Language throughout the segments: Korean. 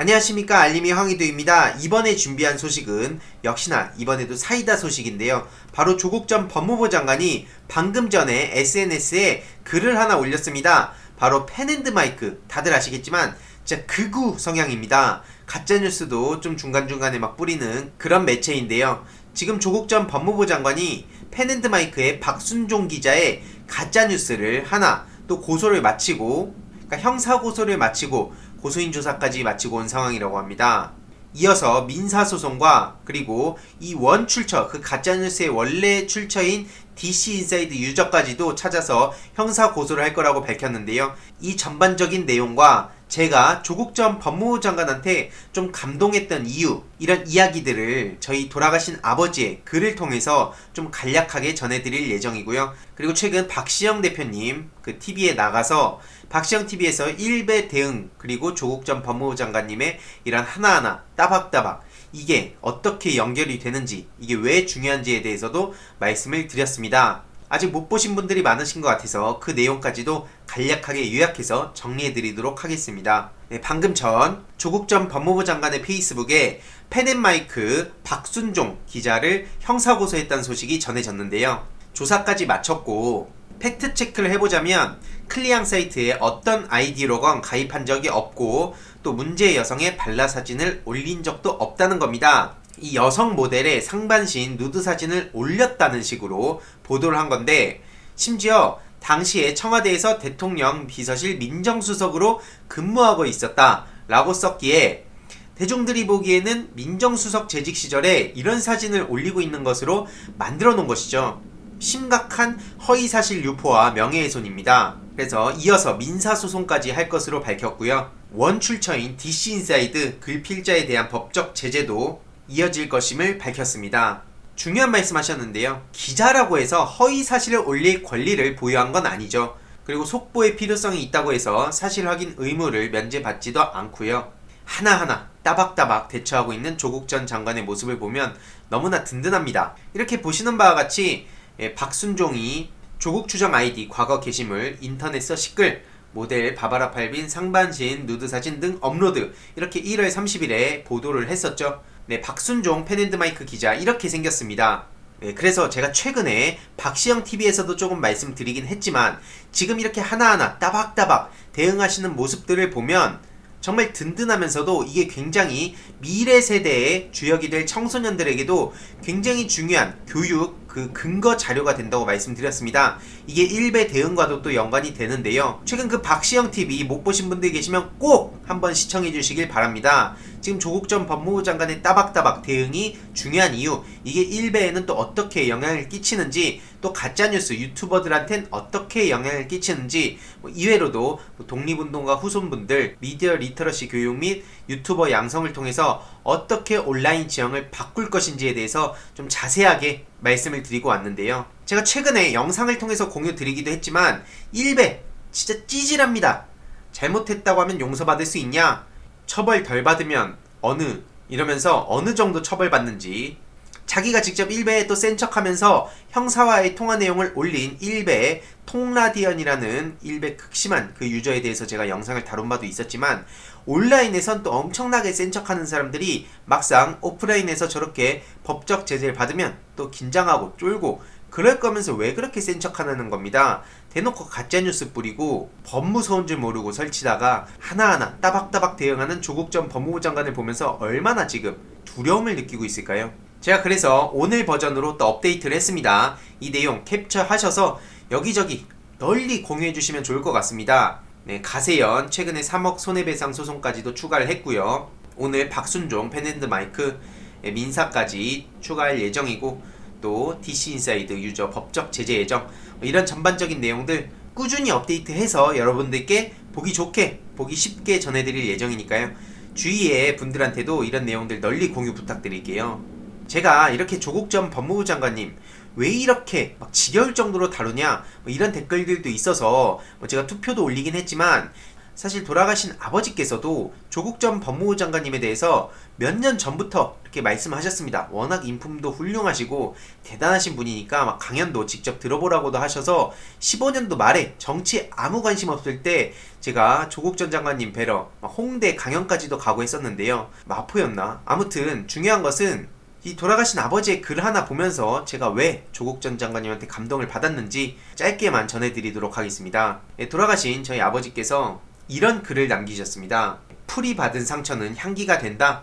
안녕하십니까 알림이 황희도입니다. 이번에 준비한 소식은 역시나 이번에도 사이다 소식인데요. 바로 조국 전 법무부 장관이 방금 전에 SNS에 글을 하나 올렸습니다. 바로 펜앤드 마이크 다들 아시겠지만 진짜 극우 성향입니다. 가짜 뉴스도 좀 중간중간에 막 뿌리는 그런 매체인데요. 지금 조국 전 법무부 장관이 펜앤드 마이크의 박순종 기자의 가짜 뉴스를 하나 또 고소를 마치고 그러니까 형사 고소를 마치고 고소인 조사까지 마치고 온 상황이라고 합니다. 이어서 민사 소송과 그리고 이 원 출처 그 가짜 뉴스의 원래 출처인 DC 인사이드 유저까지도 찾아서 형사 고소를 할 거라고 밝혔는데요. 이 전반적인 내용과 제가 조국 전 법무부 장관한테 좀 감동했던 이유 이런 이야기들을 저희 돌아가신 아버지의 글을 통해서 좀 간략하게 전해드릴 예정이고요. 그리고 최근 박시영 대표님 그 TV에 나가서 박시영 TV에서 1배 대응 그리고 조국 전 법무부 장관님의 이런 하나하나 따박따박 이게 어떻게 연결이 되는지 이게 왜 중요한지에 대해서도 말씀을 드렸습니다. 아직 못 보신 분들이 많으신 것 같아서 그 내용까지도 간략하게 요약해서 정리해 드리도록 하겠습니다. 네, 방금 전 조국 전 법무부 장관의 페이스북에 펜앤마이크 박순종 기자를 형사고소했다는 소식이 전해졌는데요. 조사까지 마쳤고 팩트 체크를 해보자면 클리앙 사이트에 어떤 아이디로건 가입한 적이 없고 또 문제의 여성의 발라 사진을 올린 적도 없다는 겁니다. 이 여성 모델의 상반신 누드 사진을 올렸다는 식으로 보도를 한 건데 심지어 당시에 청와대에서 대통령 비서실 민정수석으로 근무하고 있었다라고 썼기에 대중들이 보기에는 민정수석 재직 시절에 이런 사진을 올리고 있는 것으로 만들어 놓은 것이죠. 심각한 허위사실 유포와 명예훼손입니다. 그래서 이어서 민사소송까지 할 것으로 밝혔고요. 원 출처인 DC인사이드 글필자에 대한 법적 제재도 이어질 것임을 밝혔습니다. 중요한 말씀 하셨는데요. 기자라고 해서 허위 사실을 올릴 권리를 보유한 건 아니죠. 그리고 속보의 필요성이 있다고 해서 사실 확인 의무를 면제받지도 않고요. 하나하나 따박따박 대처하고 있는 조국 전 장관의 모습을 보면 너무나 든든합니다. 이렇게 보시는 바와 같이 예, 박순종이 조국 추정 아이디 과거 게시물 인터넷 서 시글 모델 바바라 팔빈 상반신 누드 사진 등 업로드 이렇게 1월 30일에 보도를 했었죠. 네, 박순종 펜앤드마이크 기자 이렇게 생겼습니다. 네, 그래서 제가 최근에 박시영 TV에서도 조금 말씀드리긴 했지만 지금 이렇게 하나하나 따박따박 대응하시는 모습들을 보면 정말 든든하면서도 이게 굉장히 미래 세대의 주역이 될 청소년들에게도 굉장히 중요한 교육 그 근거 자료가 된다고 말씀드렸습니다. 이게 1배 대응과도 또 연관이 되는데요. 최근 그 박시영 TV 못 보신 분들 계시면 꼭 한번 시청해 주시길 바랍니다. 지금 조국 전 법무부 장관의 따박따박 대응이 중요한 이유, 이게 1배에는 또 어떻게 영향을 끼치는지, 또 가짜뉴스 유튜버들한텐 어떻게 영향을 끼치는지, 뭐 이외로도 뭐 독립운동가 후손분들 미디어 리터러시 교육 및 유튜버 양성을 통해서 어떻게 온라인 지형을 바꿀 것인지에 대해서 좀 자세하게 말씀을 드리고 왔는데요. 제가 최근에 영상을 통해서 공유 드리기도 했지만 1배 진짜 찌질합니다. 잘못했다고 하면 용서받을 수 있냐? 처벌 덜 받으면 어느 이러면서 어느 정도 처벌받는지 자기가 직접 1배에 또 센 척하면서 형사와의 통화 내용을 올린 1배 통라디언이라는 1배 극심한 그 유저에 대해서 제가 영상을 다룬 바도 있었지만 온라인에선 또 엄청나게 센 척하는 사람들이 막상 오프라인에서 저렇게 법적 제재를 받으면 또 긴장하고 쫄고 그럴 거면서 왜 그렇게 센 척하는 겁니다. 대놓고 가짜뉴스 뿌리고 법 무서운 줄 모르고 설치다가 하나하나 따박따박 대응하는 조국 전 법무부 장관을 보면서 얼마나 지금 두려움을 느끼고 있을까요? 제가 그래서 오늘 버전으로 또 업데이트를 했습니다. 이 내용 캡처하셔서 여기저기 널리 공유해 주시면 좋을 것 같습니다. 네, 가세연 최근에 3억 손해배상 소송까지도 추가를 했고요. 오늘 박순종 펜앤드 마이크 예, 민사까지 추가할 예정이고 또 DC 인사이드 유저 법적 제재 예정 뭐 이런 전반적인 내용들 꾸준히 업데이트해서 여러분들께 보기 좋게 보기 쉽게 전해드릴 예정이니까요. 주위의 분들한테도 이런 내용들 널리 공유 부탁드릴게요. 제가 이렇게 조국 전 법무부 장관님 왜 이렇게 막 지겨울 정도로 다루냐 뭐 이런 댓글들도 있어서 뭐 제가 투표도 올리긴 했지만 사실 돌아가신 아버지께서도 조국 전 법무부 장관님에 대해서 몇 년 전부터 이렇게 말씀하셨습니다. 워낙 인품도 훌륭하시고 대단하신 분이니까 막 강연도 직접 들어보라고도 하셔서 15년도 말에 정치에 아무 관심 없을 때 제가 조국 전 장관님 뵈러 막 홍대 강연까지도 가고 했었는데요. 마포였나? 아무튼 중요한 것은 이 돌아가신 아버지의 글 하나 보면서 제가 왜 조국 전 장관님한테 감동을 받았는지 짧게만 전해드리도록 하겠습니다. 예, 돌아가신 저희 아버지께서 이런 글을 남기셨습니다. 풀이 받은 상처는 향기가 된다.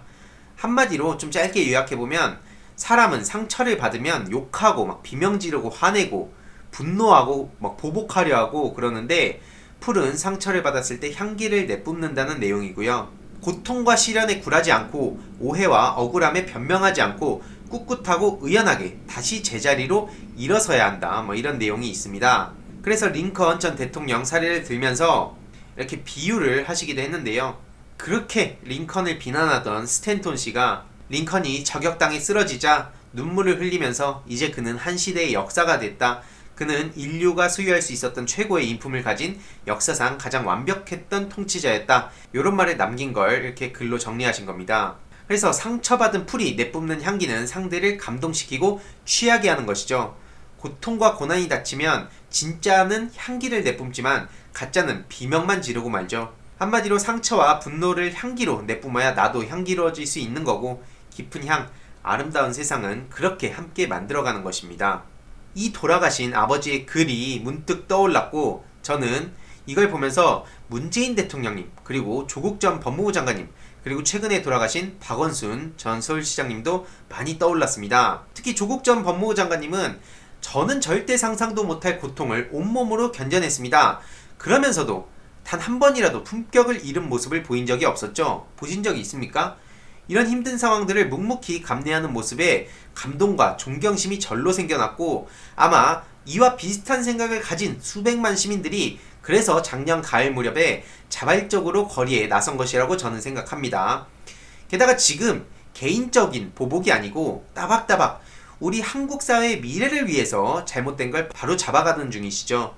한마디로 좀 짧게 요약해보면 사람은 상처를 받으면 욕하고 막 비명 지르고 화내고 분노하고 막 보복하려 하고 그러는데 풀은 상처를 받았을 때 향기를 내뿜는다는 내용이고요. 고통과 시련에 굴하지 않고 오해와 억울함에 변명하지 않고 꿋꿋하고 의연하게 다시 제자리로 일어서야 한다. 뭐 이런 내용이 있습니다. 그래서 링컨 전 대통령 사례를 들면서 이렇게 비유를 하시기도 했는데요. 그렇게 링컨을 비난하던 스탠톤 씨가 링컨이 저격당해 쓰러지자 눈물을 흘리면서 이제 그는 한 시대의 역사가 됐다. 그는 인류가 소유할 수 있었던 최고의 인품을 가진 역사상 가장 완벽했던 통치자였다. 이런 말을 남긴 걸 이렇게 글로 정리하신 겁니다. 그래서 상처받은 풀이 내뿜는 향기는 상대를 감동시키고 취하게 하는 것이죠. 고통과 고난이 닥치면 진짜는 향기를 내뿜지만 가짜는 비명만 지르고 말죠. 한마디로 상처와 분노를 향기로 내뿜어야 나도 향기로워질 수 있는 거고 깊은 향, 아름다운 세상은 그렇게 함께 만들어가는 것입니다. 이 돌아가신 아버지의 글이 문득 떠올랐고 저는 이걸 보면서 문재인 대통령님 그리고 조국 전 법무부 장관님 그리고 최근에 돌아가신 박원순 전 서울시장님도 많이 떠올랐습니다. 특히 조국 전 법무부 장관님은 저는 절대 상상도 못할 고통을 온몸으로 견뎌냈습니다. 그러면서도 단 한 번이라도 품격을 잃은 모습을 보인 적이 없었죠. 보신 적이 있습니까? 이런 힘든 상황들을 묵묵히 감내하는 모습에 감동과 존경심이 절로 생겨났고 아마 이와 비슷한 생각을 가진 수백만 시민들이 그래서 작년 가을 무렵에 자발적으로 거리에 나선 것이라고 저는 생각합니다. 게다가 지금 개인적인 보복이 아니고 따박따박 우리 한국 사회의 미래를 위해서 잘못된 걸 바로 잡아가는 중이시죠.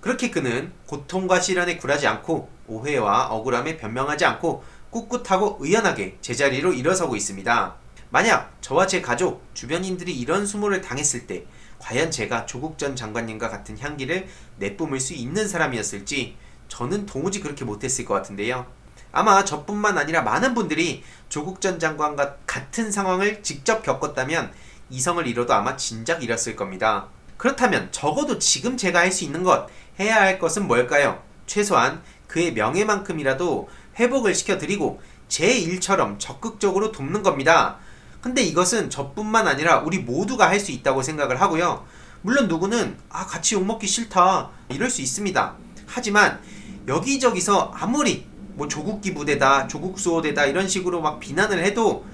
그렇게 그는 고통과 시련에 굴하지 않고 오해와 억울함에 변명하지 않고 꿋꿋하고 의연하게 제자리로 일어서고 있습니다. 만약 저와 제 가족, 주변인들이 이런 수모를 당했을 때 과연 제가 조국 전 장관님과 같은 향기를 내뿜을 수 있는 사람이었을지 저는 도무지 그렇게 못했을 것 같은데요. 아마 저뿐만 아니라 많은 분들이 조국 전 장관과 같은 상황을 직접 겪었다면 이성을 잃어도 아마 진작 잃었을 겁니다. 그렇다면 적어도 지금 제가 할 수 있는 것, 해야 할 것은 뭘까요? 최소한 그의 명예만큼이라도 회복을 시켜드리고 제 일처럼 적극적으로 돕는 겁니다. 근데 이것은 저뿐만 아니라 우리 모두가 할 수 있다고 생각을 하고요. 물론 누구는 아 같이 욕먹기 싫다 이럴 수 있습니다. 하지만 여기저기서 아무리 뭐 조국기 부대다 조국 수호대다 이런 식으로 막 비난을 해도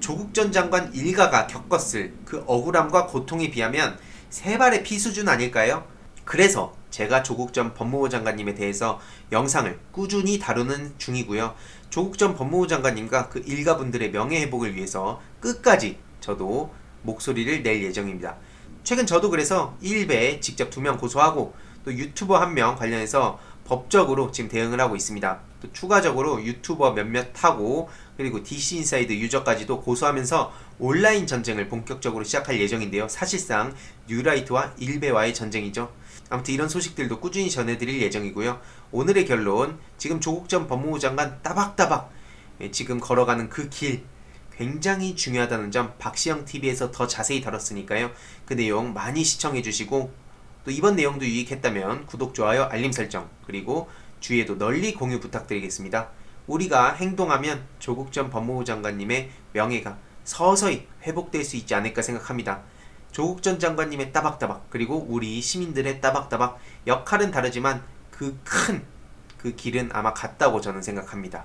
조국 전 장관 일가가 겪었을 그 억울함과 고통에 비하면 세 발의 피 수준 아닐까요? 그래서 제가 조국 전 법무부 장관님에 대해서 영상을 꾸준히 다루는 중이고요. 조국 전 법무부 장관님과 그 일가분들의 명예회복을 위해서 끝까지 저도 목소리를 낼 예정입니다. 최근 저도 그래서 1배에 직접 두 명 고소하고 또 유튜버 한 명 관련해서 법적으로 지금 대응을 하고 있습니다. 또 추가적으로 유튜버 몇몇 하고 그리고 DC 인사이드 유저까지도 고소하면서 온라인 전쟁을 본격적으로 시작할 예정인데요. 사실상 뉴라이트와 일베와의 전쟁이죠. 아무튼 이런 소식들도 꾸준히 전해드릴 예정이고요. 오늘의 결론 지금 조국 전 법무부 장관 따박따박 예, 지금 걸어가는 그 길 굉장히 중요하다는 점 박시영 TV에서 더 자세히 다뤘으니까요. 그 내용 많이 시청해 주시고 또 이번 내용도 유익했다면 구독, 좋아요, 알림 설정 그리고 주위에도 널리 공유 부탁드리겠습니다. 우리가 행동하면 조국 전 법무부 장관님의 명예가 서서히 회복될 수 있지 않을까 생각합니다. 조국 전 장관님의 따박따박 그리고 우리 시민들의 따박따박 역할은 다르지만 그 큰그 길은 아마 같다고 저는 생각합니다.